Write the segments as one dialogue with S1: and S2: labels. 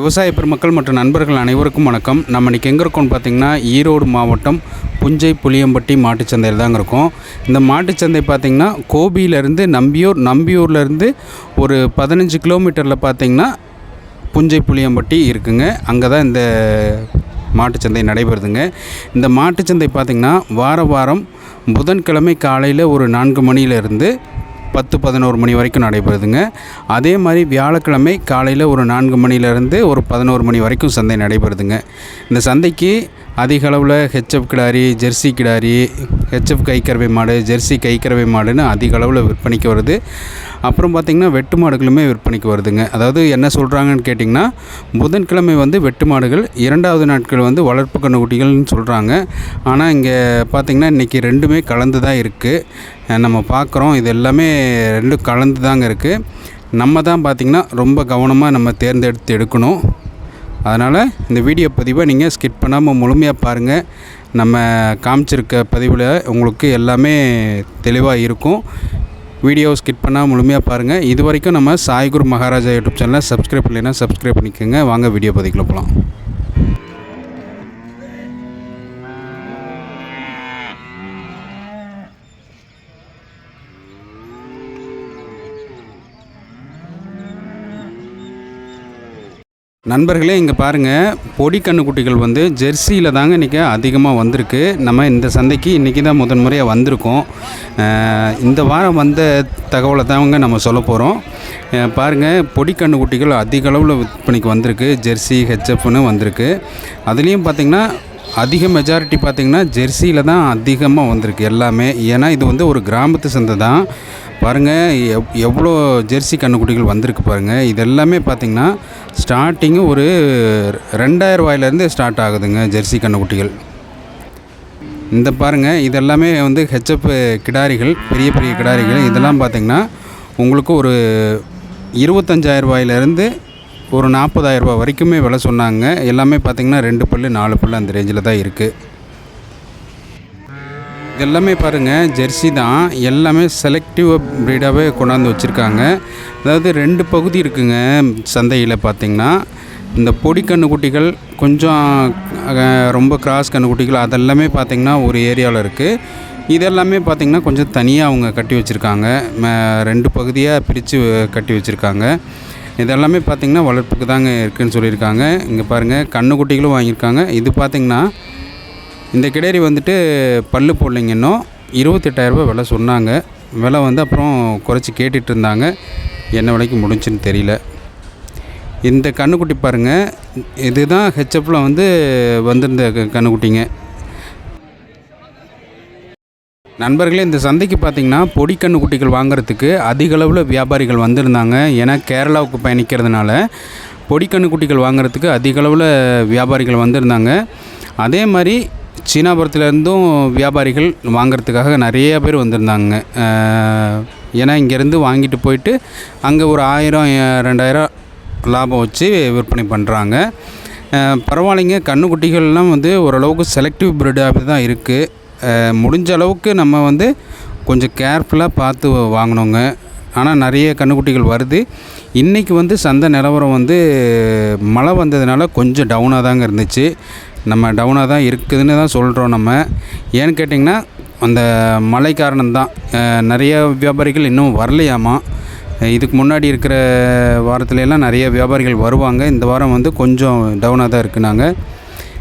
S1: விவசாய பெருமக்கள் மற்றும் நண்பர்கள் அனைவருக்கும் வணக்கம். நம்ம இன்றைக்கி எங்கே இருக்கோம்னு பார்த்தீங்கன்னா ஈரோடு மாவட்டம் புஞ்சை புளியம்பட்டி மாட்டுச்சந்தையில் தாங்க இருக்கும். இந்த மாட்டுச்சந்தை பார்த்திங்கன்னா கோபியிலேருந்து நம்பியூர் நம்பியூர்லேருந்து ஒரு பதினஞ்சு கிலோமீட்டரில் பார்த்தீங்கன்னா புஞ்சை புளியம்பட்டி இருக்குங்க. அங்கே தான் இந்த மாட்டுச்சந்தை நடைபெறுதுங்க. இந்த மாட்டுச்சந்தை பார்த்திங்கன்னா வார வாரம் புதன்கிழமை காலையில் ஒரு நான்கு மணியிலிருந்து பத்து பதினோரு மணி வரைக்கும் நடைபெறுதுங்க. அதே மாதிரி வியாழக்கிழமை காலையில் ஒரு நான்கு மணிலேருந்து ஒரு பதினோரு மணி வரைக்கும் சந்தை நடைபெறுதுங்க. இந்த சந்தைக்கு அதிக அளவில் ஹெச்எஃப் கிடாரி ஜெர்சி கிடாரி ஹெச்எஃப் கைக்கறவை மாடு ஜெர்சி கைக்கறவை மாடுன்னு அதிக அளவில் விற்பனைக்கு வருது. அப்புறம் பார்த்திங்கன்னா வெட்டு மாடுகளுமே விற்பனைக்கு வருதுங்க. அதாவது என்ன சொல்கிறாங்கன்னு கேட்டிங்கன்னா புதன்கிழமை வந்து வெட்டு மாடுகள் இரண்டாவது நாட்கள் வந்து வளர்ப்பு கண்ணுக்குட்டிகள்னு சொல்கிறாங்க ஆனால் இங்கே பார்த்திங்கன்னா இன்றைக்கி ரெண்டுமே கலந்து தான் இருக்குது நம்ம பார்க்குறோம் இது எல்லாமே ரெண்டும் கலந்து தாங்க இருக்குது நம்ம தான் பார்த்திங்கன்னா ரொம்ப கவனமாக நம்ம தேர்ந்தெடுத்து எடுக்கணும். அதனால் இந்த வீடியோ பதிவை நீங்கள் ஸ்கிப் பண்ணாமல் முழுமையாக பாருங்கள் நம்ம காமிச்சிருக்க பதிவில் உங்களுக்கு எல்லாமே தெளிவாக இருக்கும். வீடியோ ஸ்கிப் பண்ணால் முழுமையாக பாருங்கள் இது வரைக்கும் நம்ம சாய்குரு மகாராஜா யூடியூப் சேனலை சப்ஸ்கிரைப் பண்ணலைன்னா சப்ஸ்கிரைப் பண்ணிக்கோங்க. வாங்க வீடியோ பதிக்குள்ள போகலாம் நண்பர்களே இங்கே பாருங்கள் பொடி கண்ணுக்குட்டிகள் வந்து ஜெர்சியில் தாங்க இன்றைக்கி அதிகமாக வந்திருக்கு. நம்ம இந்த சந்தைக்கு இன்றைக்கி தான் முதன் முறையாக வந்திருக்கோம். இந்த வாரம் வந்த தகவலை தாங்க நம்ம சொல்ல போகிறோம் பாருங்கள் பொடி கண்ணுக்குட்டிகள் அதிக அளவில் விற்பனைக்கு வந்திருக்கு. ஜெர்சி ஹெச்எஃப்னு வந்திருக்கு. அதுலேயும் பார்த்திங்கன்னா அதிக மெஜாரிட்டி பார்த்திங்கன்னா ஜெர்சியில் தான் அதிகமாக வந்திருக்கு எல்லாமே. ஏன்னா இது வந்து ஒரு கிராமத்து சந்தை தான். பாருங்கள் எவ் எவ்வளோ ஜெர்சி கண்ணுக்குட்டிகள் வந்திருக்கு பாருங்கள் இது எல்லாமே பார்த்திங்கன்னா ஸ்டார்டிங்கு ஒரு ரெண்டாயிரம் ரூபாயிலேருந்து ஸ்டார்ட் ஆகுதுங்க ஜெர்சி கண்ணுக்குட்டிகள். இந்த பாருங்கள் இதெல்லாமே வந்து ஹெச்எப் கிடாரிகள் பெரிய பெரிய கிடாரிகள். இதெல்லாம் பார்த்திங்கன்னா உங்களுக்கு ஒரு இருபத்தஞ்சாயிரம் ரூபாயிலேருந்து ஒரு நாற்பதாயிரரூபா வரைக்குமே விலை சொன்னாங்க. எல்லாமே பார்த்திங்கன்னா ரெண்டு பல்லு நாலு பல்லு அந்த ரேஞ்சில் தான் இருக்குது இது எல்லாமே பாருங்கள் ஜெர்சி தான். எல்லாமே செலக்டிவ் ப்ரீடாகவே கொண்டாந்து வச்சுருக்காங்க. அதாவது ரெண்டு பகுதி இருக்குங்க சந்தையில் பார்த்திங்கன்னா இந்த பொடி கண்ணுக்குட்டிகள் கொஞ்சம் ரொம்ப கிராஸ் கண்ணுக்குட்டிகள் அதெல்லாமே பார்த்திங்கன்னா ஒரு ஏரியாவில் இருக்குது இதெல்லாமே பார்த்திங்கன்னா கொஞ்சம் தனியாக அவங்க கட்டி வச்சுருக்காங்க. ரெண்டு பகுதியாக பிரித்து கட்டி வச்சுருக்காங்க. இதெல்லாமே பார்த்திங்கன்னா வளர்ப்புக்கு தாங்க இருக்குதுன்னு சொல்லியிருக்காங்க. இங்கே பாருங்கள் கண்ணுக்குட்டிகளும் வாங்கியிருக்காங்க. இது பார்த்திங்கன்னா இந்த கிடேரி வந்துட்டு பல்லு போடலைங்க இன்னும். இருபத்தெட்டாயிரரூபா விலை சொன்னாங்க. விலை வந்து அப்புறம் குறைச்சி கேட்டுட்டு இருந்தாங்க. என்ன விலைக்கு முடிஞ்சுன்னு தெரியல. இந்த கண்ணுக்குட்டி பாருங்கள் இதுதான் ஹெச்எஃப்பில் வந்து வந்திருந்த க- கண்ணுக்குட்டிங்க. நண்பர்களே இந்த சந்தைக்கு பார்த்தீங்கன்னா பொடி கண்ணுக்குட்டிகள் வாங்குறதுக்கு அதிக அளவில் வியாபாரிகள் வந்திருந்தாங்க. ஏன்னா கேரளாவுக்கு பயணிக்கிறதுனால பொடி கண்ணுக்குட்டிகள் வாங்குறதுக்கு அதிக அளவில் வியாபாரிகள் வந்திருந்தாங்க. அதே மாதிரி சீனாபுரத்துலேருந்தும் வியாபாரிகள் வாங்குறதுக்காக நிறைய பேர் வந்திருந்தாங்க. ஏன்னா இங்கேருந்து வாங்கிட்டு போயிட்டு அங்கே ஒரு ஆயிரம் ரெண்டாயிரம் லாபம் வச்சு விற்பனை பண்ணுறாங்க பரவாயில்லைங்க. கண்ணுக்குட்டிகள்லாம் வந்து ஓரளவுக்கு செலக்டிவ் ப்ரீடாக தான் இருக்குது முடிஞ்ச அளவுக்கு நம்ம வந்து கொஞ்சம் கேர்ஃபுல்லாக பார்த்து வாங்கினோங்க ஆனால் நிறைய கண்ணுக்குட்டிகள் வருது. இன்றைக்கி வந்து சந்தை நிலவரம் வந்து மழை வந்ததுனால கொஞ்சம் டவுனாக தாங்க இருந்துச்சு. நம்ம டவுனாக தான் இருக்குதுன்னு தான் சொல்கிறோம் நம்ம. ஏன்னு கேட்டிங்கன்னா அந்த மழை காரணம்தான். நிறைய வியாபாரிகள் இன்னும் வரலையாமா? இதுக்கு முன்னாடி இருக்கிற வாரத்துலலாம் நிறைய வியாபாரிகள் வருவாங்க. இந்த வாரம் வந்து கொஞ்சம் டவுனாக தான் இருக்குனாங்க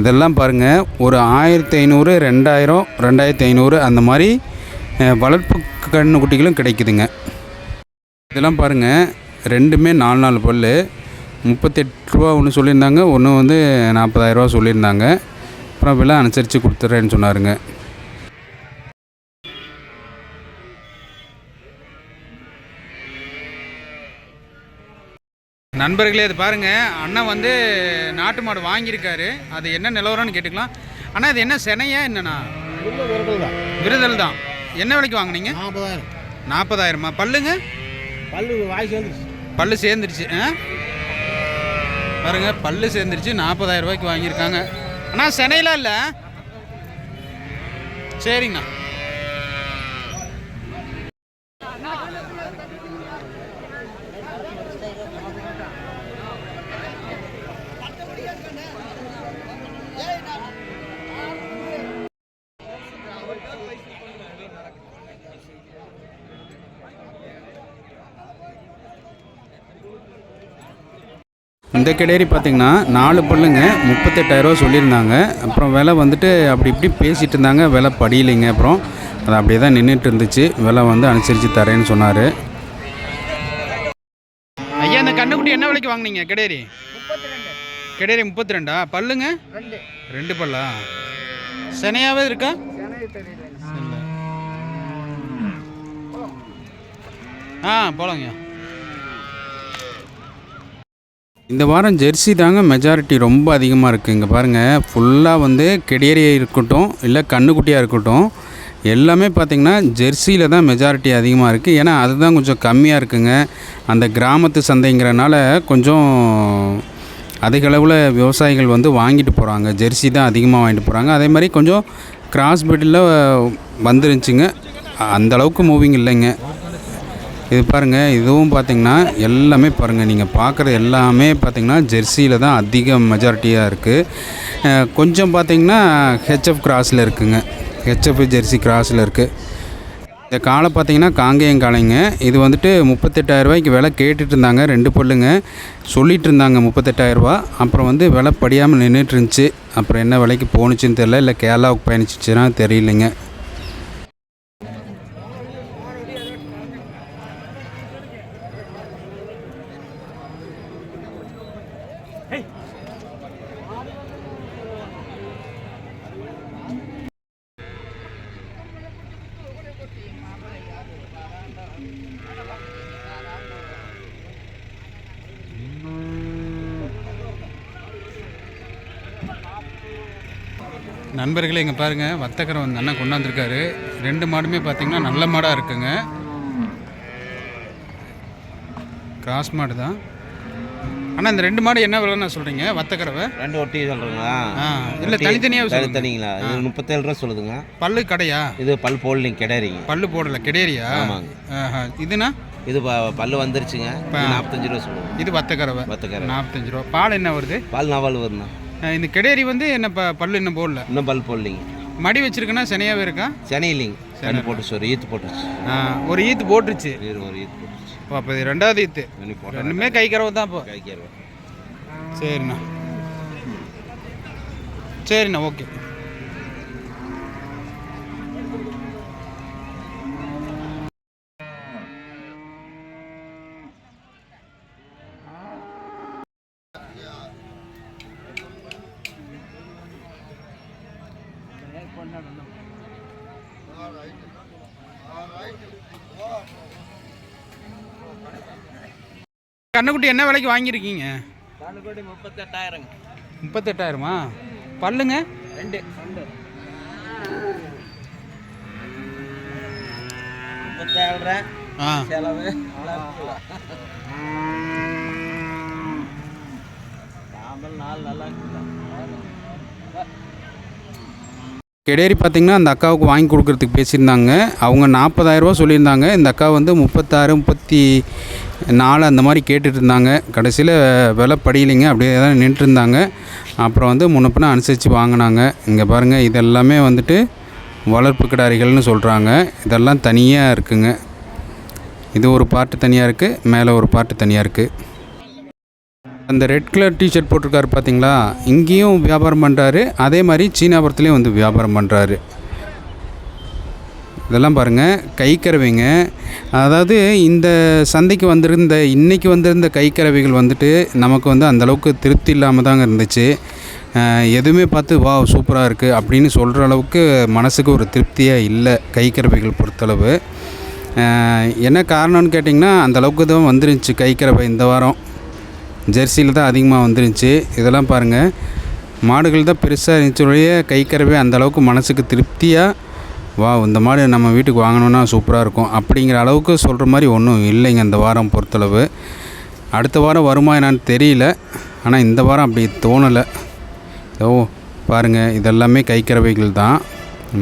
S1: இதெல்லாம் பாருங்கள் ஒரு ஆயிரத்தி ஐநூறு ரெண்டாயிரம் ரெண்டாயிரத்தி ஐநூறு அந்த மாதிரி வளர்ப்பு கண்ணு குட்டிகளும் கிடைக்குதுங்க. இதெல்லாம் பாருங்கள் ரெண்டுமே நாலு நாலு பல் முப்பத்தெட்டு ரூபா ஒன்று சொல்லியிருந்தாங்க. ஒன்று வந்து நாற்பதாயிரரூவா சொல்லியிருந்தாங்க. அப்புறம் விலை அனுசரித்து கொடுத்துட்றேன்னு சொன்னாருங்க. நண்பர்களே இது பாருங்கள் அண்ணன் வந்து நாட்டு மாடு வாங்கியிருக்காரு. அது என்ன நிலவரம்னு கேட்டுக்கலாம். அண்ணா இது என்ன செனையா என்னண்ணா? விருதல் தான். என்ன விலைக்கு வாங்குனீங்க?
S2: நாற்பதாயிரம்.
S1: நாற்பதாயிரமா? பல்லுங்க?
S2: பல்லு வாய் சேர்ந்துருச்சு.
S1: பல்லு சேர்ந்துருச்சு ஆ? பாருங்க பல்லு சேர்ந்துருச்சு. நாற்பதாயிரம் ரூபாய்க்கு வாங்கியிருக்காங்க. அண்ணா சென்னையில இல்லை? சரிங்கண்ணா. இந்த கிடேரி பார்த்தீங்கன்னா நாலு பல்லுங்க முப்பத்தெட்டாயிரரூவா சொல்லியிருந்தாங்க. அப்புறம் விலை வந்துட்டு அப்படி இப்படி பேசிகிட்டு இருந்தாங்க. விலை படியலைங்க அப்புறம். அது அப்படியே தான் நின்றுட்டு இருந்துச்சு. விலை வந்து அனுசரித்து தரேன்னு சொன்னார். ஐயா இந்த கண்ணுக்குட்டி என்ன விலைக்கு வாங்குனீங்க? கிடேரி கிடேரி முப்பத்தி ரெண்டா? பல்லுங்க? ரெண்டு. பல்லா? செனையாவே இருக்கா? இல்ல. ஆ போலாங்க இந்த வாரம் ஜெர்சி தாங்க மெஜாரிட்டி ரொம்ப அதிகமாக இருக்குது இங்கே பாருங்கள் ஃபுல்லாக வந்து கெடியரியாக இருக்கட்டும் இல்லை கண்ணுக்குட்டியாக இருக்கட்டும் எல்லாமே பார்த்திங்கன்னா ஜெர்சியில் தான் மெஜாரிட்டி அதிகமாக இருக்குது ஏன்னா அதுதான் கொஞ்சம் கம்மியாக இருக்குங்க. அந்த கிராமத்து சந்தைங்கிறனால கொஞ்சம் அதிகளவில் விவசாயிகள் வந்து வாங்கிட்டு போகிறாங்க ஜெர்சி தான் அதிகமாக வாங்கிட்டு போகிறாங்க அதே மாதிரி கொஞ்சம் கிராஸ் பெட்டில் வந்துருந்துச்சுங்க. அந்த அளவுக்கு மூவிங் இல்லைங்க. இது பாருங்கள் இதுவும் பார்த்தீங்கன்னா எல்லாமே பாருங்கள் நீங்கள் பார்க்குறது எல்லாமே பார்த்தீங்கன்னா ஜெர்சியில் தான் அதிக மெஜாரிட்டியாக இருக்குது கொஞ்சம் பார்த்தீங்கன்னா ஹெச்எஃப் கிராஸில் இருக்குங்க. ஹெச்எஃப் ஜெர்சி கிராஸில் இருக்குது இந்த காலை பார்த்தீங்கன்னா காங்கேயம் காலைங்க இது வந்துட்டு முப்பத்தெட்டாயிரரூபாய்க்கு விலை கேட்டுட்டு இருந்தாங்க ரெண்டு பொல்லுங்க. சொல்லிகிட்டு இருந்தாங்க முப்பத்தெட்டாயிரரூபா அப்புறம் வந்து விலை படியாமல் நின்றுட்டு இருந்துச்சு. அப்புறம் என்ன விலைக்கு போணுச்சுன்னு தெரில இல்லை கேரளாவுக்கு பயணிச்சிச்சுன்னா தெரியலைங்க. நண்பர்களே இங்கே பாருங்கள் வர்த்தகரை வந்து அண்ணன் கொண்டாந்துருக்காரு. ரெண்டு மாடுமே பார்த்தீங்கன்னா நல்ல மாடாக இருக்குங்க. கிராஸ் மாடு தான். அண்ணா இந்த ரெண்டு மாடு என்ன விலைன்னு சொல்கிறீங்க வத்தக்கறவை
S3: ரெண்டு ஒட்டி சொல்கிறீங்களா
S1: ஆ இல்லை தனித்தனியாக
S3: தனித்தனிங்களா? இது முப்பத்தேழு ரூபா சொல்லுதுங்க.
S1: பல்லு கடையா?
S3: இது பல் போடலிங் கிடையாதுங்க
S1: பல்லு போடல கிடையாரியா
S3: ஆமாங்க.
S1: இதுனா?
S3: இது பல்லு வந்துருச்சுங்க. நாற்பத்தஞ்சு ரூபா சொல்லுவோம்
S1: இது வத்தக்கறவை
S3: பத்துக்கார
S1: நாற்பத்தஞ்சு ரூபா. பால் என்ன வருது?
S3: பால் நாவல் வருண்ணா
S1: இந்த கிடையாரி வந்து என்ன ப பல்லு இன்னும் போடல.
S3: இன்னும் பல் போடலிங்க.
S1: மடி வச்சிருக்குன்னா சனியாகவே இருக்கா?
S3: சனி இல்லைங்க சனி போட்டுச்சு ஒரு ஈத்து போட்டுச்சு
S1: ஒரு ஈத்து போட்டுருச்சு.
S3: ஒரு ஈத்து போட்டுச்சு
S1: ஓ, அப்போ இது ரெண்டாவது ஈத்து. ரெண்டுமே கை கறவை தான் இப்போ
S3: கைக்கிறேன்
S1: சரிண்ணா. சரிண்ணா ஓகே. கண்ணுக்குட்டி என்ன விலைக்கு வாங்கியிருக்கீங்க?
S3: கோடி முப்பத்தெட்டாயிரங்க.
S1: முப்பத்தெட்டாயிரமா? பல்லுங்க?
S3: ரெண்டு. ரெண்டு முப்பத்தேழு
S1: ஆ.
S3: செலவு நாலு நல்லா
S1: கெடேரி பார்த்திங்கன்னா அந்த அக்காவுக்கு வாங்கி கொடுக்குறதுக்கு பேசியிருந்தாங்க. அவங்க நாற்பதாயிரரூபா சொல்லியிருந்தாங்க. இந்த அக்கா வந்து முப்பத்தாறு முப்பத்தி நாலு அந்த மாதிரி கேட்டுட்டு இருந்தாங்க கடைசியில் விலை படியலைங்க. அப்படியே தான் நின்றுட்டு இருந்தாங்க அப்புறம் வந்து முன்னப்பின அனுசரித்து வாங்கினாங்க. இங்கே பாருங்கள் இதெல்லாமே வந்துட்டு வளர்ப்பு கிடாரிகள்னு சொல்கிறாங்க இதெல்லாம் தனியாக இருக்குங்க. இது ஒரு பார்ட்டு தனியாக இருக்குது மேலே ஒரு பார்ட்டு தனியாக இருக்குது அந்த ரெட் கலர் டிஷர்ட் போட்டிருக்காரு பார்த்தீங்களா? இங்கேயும் வியாபாரம் பண்ணுறாரு அதே மாதிரி சீனாபுரத்துலேயும் வந்து வியாபாரம் பண்ணுறாரு இதெல்லாம் பாருங்கள் கைக்கறவைங்க அதாவது இந்த சந்தைக்கு வந்திருந்த இன்றைக்கி வந்திருந்த கைக்கறவைகள் வந்துட்டு நமக்கு வந்து அந்தளவுக்கு திருப்தி இல்லாமல் தாங்க இருந்துச்சு. எதுவுமே பார்த்து வா சூப்பராக இருக்குது அப்படின்னு சொல்கிற அளவுக்கு மனசுக்கு ஒரு திருப்தியாக இல்லை கைக்கறவைகள் பொறுத்தளவு. என்ன காரணம்னு கேட்டிங்கன்னா அந்த அளவுக்கு தான் வந்துருந்துச்சு கைக்கறவை இந்த வாரம். ஜெர்சியில் தான் அதிகமாக வந்துருந்துச்சு. இதெல்லாம் பாருங்கள் மாடுகள் தான் பெருசாக இருந்துச்சுடைய கைக்கறவே அந்த அந்தளவுக்கு மனசுக்கு திருப்தியாக வா இந்த மாடு நம்ம வீட்டுக்கு வாங்கினோன்னா சூப்பராக இருக்கும். அப்படிங்கிற அளவுக்கு சொல்கிற மாதிரி ஒன்றும் இல்லைங்க இந்த வாரம் பொறுத்தளவு. அடுத்த வாரம் வருமா என்னான்னு தெரியல. ஆனால் இந்த வாரம் அப்படி தோணலை. ஓ பாருங்கள் இதெல்லாமே கைக்கறவைகள் தான்.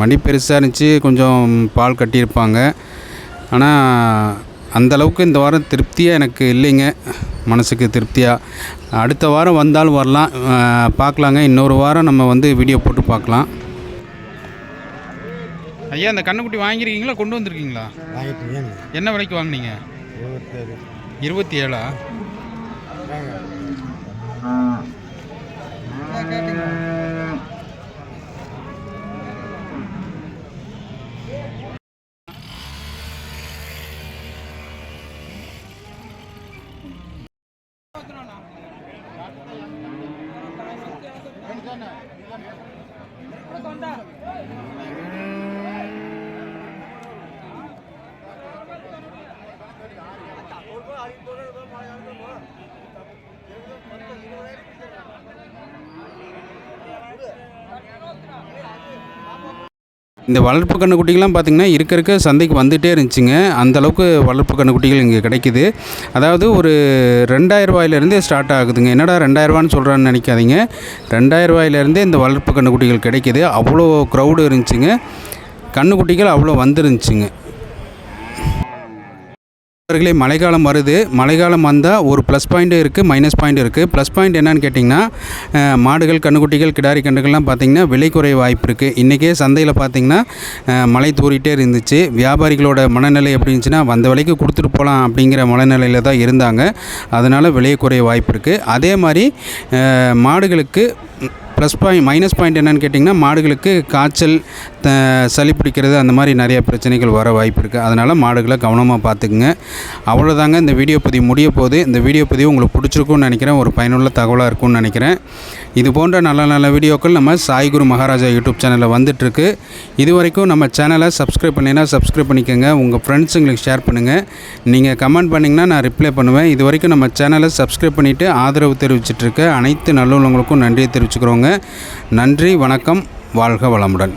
S1: மணி பெருசாக இருந்துச்சு. கொஞ்சம் பால் கட்டியிருப்பாங்க. ஆனால் அந்தளவுக்கு இந்த வாரம் திருப்தியாக எனக்கு இல்லைங்க. மனதுக்கு திருப்தியாக அடுத்த வாரம் வந்தாலும் வரலாம். பார்க்கலாங்க. இன்னொரு வாரம் நம்ம வந்து வீடியோ போட்டு பார்க்கலாம். ஐயா இந்த கண்ணுக்குட்டி வாங்கியிருக்கீங்களா? கொண்டு வந்திருக்கீங்களா? என்ன? விலைக்கு வாங்கினீங்க? இருபத்தி ஏழா না। இந்த வளர்ப்பு கண்ணுக்குட்டிகள்லாம் பார்த்திங்கன்னா இருக்க இருக்க சந்தைக்கு வந்துகிட்டே இருந்துச்சுங்க. அந்த அளவுக்கு வளர்ப்பு கன்றுக்குட்டிகள் இங்கே கிடைக்குது. அதாவது ஒரு ரெண்டாயிரரூபாயிலேருந்தே ஸ்டார்ட் ஆகுதுங்க. என்னடா ரெண்டாயிரரூபான்னு சொல்கிறான்னு நினைக்காதீங்க. ரெண்டாயிரம் ரூபாயிலேருந்தே இந்த வளர்ப்பு கண்ணுக்குட்டிகள் கிடைக்கிது. அவ்வளோ க்ரௌடு இருந்துச்சுங்க. கன்றுக்குட்டிகள் அவ்வளோ வந்துருந்துச்சுங்க. அவர்களே மழைக்காலம் வருது. மழைக்காலம் வந்தால் ஒரு ப்ளஸ் பாயிண்ட்டும் இருக்குது மைனஸ் பாயிண்ட் இருக்குது ப்ளஸ் பாயிண்ட் என்னன்னு கேட்டிங்கன்னா மாடுகள் கன்றுக்குட்டிகள் கிடாரி கன்றுகள்லாம் பார்த்திங்கன்னா விலை குறைய வாய்ப்பு இருக்குது இன்றைக்கே சந்தையில் பார்த்திங்கன்னா மழை தூரிகிட்டே இருந்துச்சு. வியாபாரிகளோட மனநிலை எப்படி இருந்துச்சுன்னா வந்த விலைக்கு கொடுத்துட்டு போகலாம் அப்படிங்கிற மனநிலையில் தான் இருந்தாங்க. அதனால் விலை குறைய வாய்ப்பு இருக்குது அதே மாதிரி மாடுகளுக்கு ப்ளஸ் பாயிண்ட் மைனஸ் பாயிண்ட் என்னன்னு கேட்டிங்கன்னா மாடுகளுக்கு காய்ச்சல் த சளி பிடிக்கிறது அந்த மாதிரி நிறைய பிரச்சனைகள் வர வாய்ப்பு இருக்குது அதனால் மாடுகளை கவனமாக பார்த்துக்குங்க. அவ்வளோதாங்க இந்த வீடியோ பதிவு முடிய போகுது. இந்த வீடியோ பதிவு உங்களுக்கு பிடிச்சிருக்கும்னு நினைக்கிறேன். ஒரு பயனுள்ள தகவலாக இருக்கும்னு நினைக்கிறேன். இது போன்ற நல்ல நல்ல வீடியோக்கள் நம்ம சாய் குரு மகாராஜா யூடியூப் சேனலில் வந்துட்டுருக்கு. இது வரைக்கும் நம்ம சேனலை சப்ஸ்கிரைப் பண்ணினா சப்ஸ்கிரைப் பண்ணிக்கோங்க. உங்கள் ஃப்ரெண்ட்ஸுங்களுக்கு ஷேர் பண்ணுங்கள் நீங்கள் கமெண்ட் பண்ணிங்கன்னா நான் ரிப்ளை பண்ணுவேன். இது வரைக்கும் நம்ம சேனலை சப்ஸ்கிரைப் பண்ணிவிட்டு ஆதரவு தெரிவிச்சிட்ருக்க அனைத்து நல்லுள்ளவங்களுக்கும் நன்றியை தெரிவிச்சுக்கிறோங்க. நன்றி வணக்கம் வாழ்க வளமுடன்.